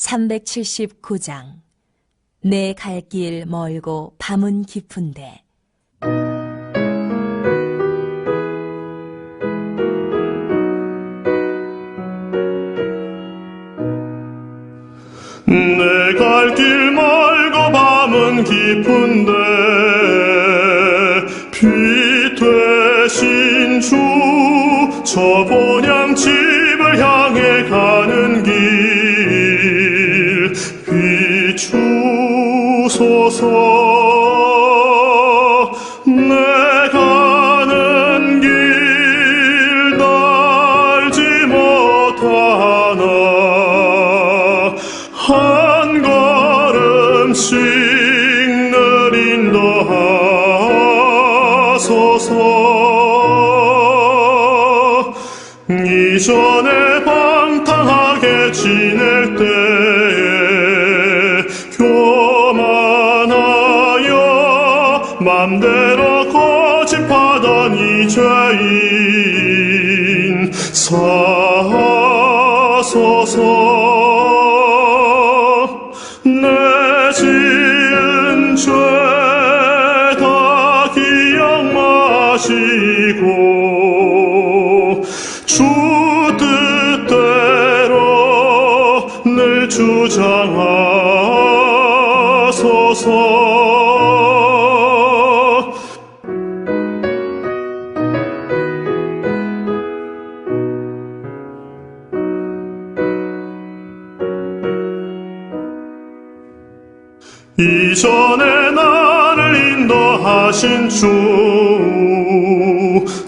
379장. 내 갈 길 멀고 밤은 깊은데. 내 갈 길 멀고 밤은 깊은데. 빛 되신 주 저 본향 집을 향해 가 비추소서. 내 가는 길 날지 못하나. 한 걸음씩 늘 인도하소서. 이전에 맘대로 고집하던 이 죄인. 사소서 내 지은 죄 다 기억 마시고 주 뜻대로 늘 주장하소서 이전에 나를 인도하신 주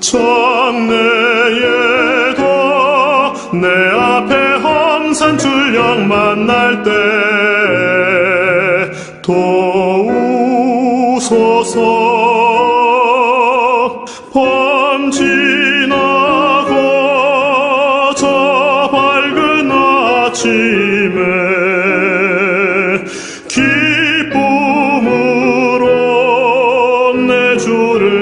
장래에도 내 앞에 험산 줄령 만날 때 도우소서. 범 지나고 저 밝은 아침 주를